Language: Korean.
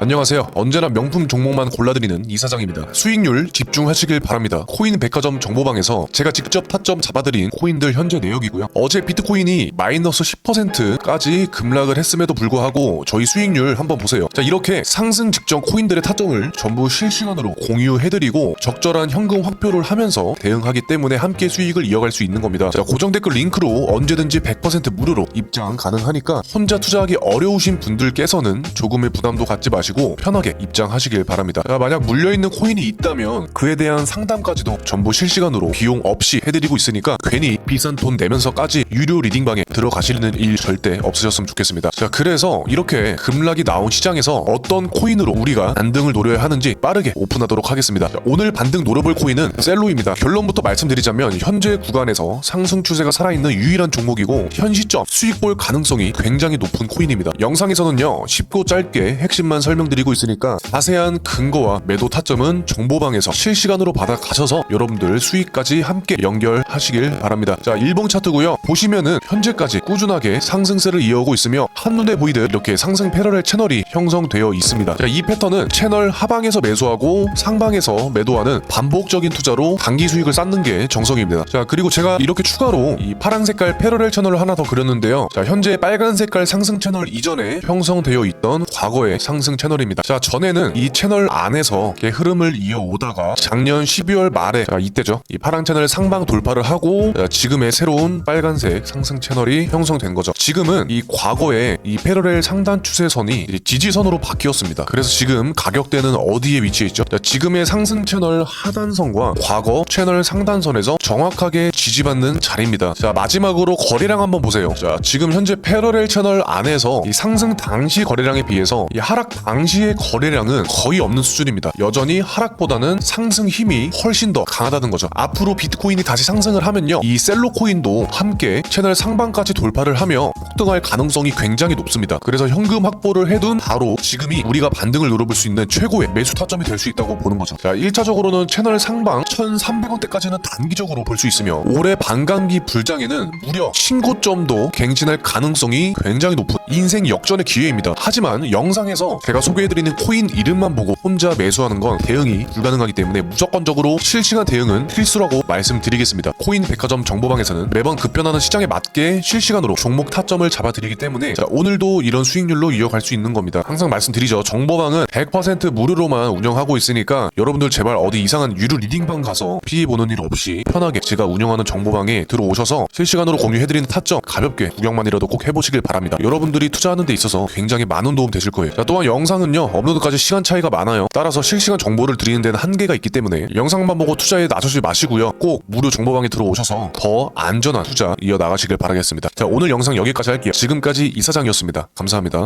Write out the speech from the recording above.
안녕하세요. 언제나 명품 종목만 골라드리는 이사장입니다. 수익률 집중하시길 바랍니다. 코인 백화점 정보방에서 제가 직접 타점 잡아드린 코인들 현재 내역이고요. 어제 비트코인이 마이너스 10%까지 급락을 했음에도 불구하고 저희 수익률 한번 보세요. 자 이렇게 상승 직전 코인들의 타점을 전부 실시간으로 공유해드리고 적절한 현금 확표를 하면서 대응하기 때문에 함께 수익을 이어갈 수 있는 겁니다. 자 고정 댓글 링크로 언제든지 100% 무료로 입장 가능하니까 혼자 투자하기 어려우신 분들께서는 조금의 부담도 갖지 마시고 편하게 입장하시길 바랍니다. 자, 만약 물려있는 코인이 있다면 그에 대한 상담까지도 전부 실시간으로 비용 없이 해드리고 있으니까 괜히 비싼 돈 내면서까지 유료 리딩방에 들어가시는 일 절대 없으셨으면 좋겠습니다. 자 그래서 이렇게 급락이 나온 시장에서 어떤 코인으로 우리가 반등을 노려야 하는지 빠르게 오픈하도록 하겠습니다. 자, 오늘 반등 노려볼 코인은 셀로입니다. 결론부터 말씀드리자면 현재 구간에서 상승 추세가 살아있는 유일한 종목이고 현 시점 수익 볼 가능성이 굉장히 높은 코인입니다. 영상에서는요 쉽고 짧게 핵심만 설명 드리고 있으니까 자세한 근거와 매도 타점은 정보방에서 실시간으로 받아가셔서 여러분들 수익까지 함께 연결하시길 바랍니다. 자 일봉 차트고요. 보시면은 현재까지 꾸준하게 상승세를 이어오고 있으며 한눈에 보이듯 이렇게 상승 패러렐 채널이 형성되어 있습니다. 자, 이 패턴은 채널 하방에서 매수하고 상방에서 매도하는 반복적인 투자로 단기 수익을 쌓는 게 정석입니다. 자 그리고 제가 이렇게 추가로 이 파란 색깔 패러렐 채널을 하나 더 그렸는데요. 자 현재 빨간 색깔 상승 채널 이전에 형성되어 있던 과거의 상승 채널 입니다. 자 전에는 이 채널 안에서 이렇게 흐름을 이어오다가 작년 12월 말에 자 이때죠. 이 파란 채널 상방 돌파를 하고 자, 지금의 새로운 빨간색 상승 채널이 형성된 거죠. 지금은 이 과거의 이 패러렐 상단 추세선이 지지선으로 바뀌었습니다. 그래서 지금 가격대는 어디에 위치해 있죠? 자, 지금의 상승 채널 하단선과 과거 채널 상단선에서 정확하게 지지받는 자리입니다. 자 마지막으로 거래량 한번 보세요. 자 지금 현재 패러렐 채널 안에서 이 상승 당시 거래량에 비해서 이 하락 당 시의 거래량은 거의 없는 수준입니다. 여전히 하락보다는 상승 힘이 훨씬 더 강하다는 거죠. 앞으로 비트코인이 다시 상승을 하면요, 이 셀로 코인도 함께 채널 상방까지 돌파를 하며 폭등할 가능성이 굉장히 높습니다. 그래서 현금 확보를 해둔 바로 지금이 우리가 반등을 노려볼 수 있는 최고의 매수 타점이 될 수 있다고 보는 거죠. 자, 1차적으로는 채널 상방 1,300원대까지는 단기적으로 볼 수 있으며 올해 반감기 불장에는 무려 신고점도 갱신할 가능성이 굉장히 높은 인생 역전의 기회입니다. 하지만 영상에서 제가 소개해드리는 코인 이름만 보고 혼자 매수하는 건 대응이 불가능하기 때문에 무조건적으로 실시간 대응은 필수라고 말씀드리겠습니다. 코인 백화점 정보방에서는 매번 급변하는 시장에 맞게 실시간으로 종목 타점을 잡아드리기 때문에 자, 오늘도 이런 수익률로 이어갈 수 있는 겁니다. 항상 말씀드리죠. 정보방은 100% 무료로만 운영하고 있으니까 여러분들 제발 어디 이상한 유료 리딩방 가서 피해 보는 일 없이 편하게 제가 운영하는 정보방에 들어오셔서 실시간으로 공유해드리는 타점 가볍게 구경만이라도 꼭 해보시길 바랍니다. 여러분들이 투자하는 데 있어서 굉장히 많은 도움 되실 거예요. 자, 또한 영상은요 업로드까지 시간 차이가 많아요. 따라서 실시간 정보를 드리는 데는 한계가 있기 때문에 영상만 보고 투자에 나서지 마시고요. 꼭 무료 정보방에 들어오셔서 더 안전한 투자 이어 나가시길 바라겠습니다. 자 오늘 영상 여기까지 할게요. 지금까지 이 사장이었습니다. 감사합니다.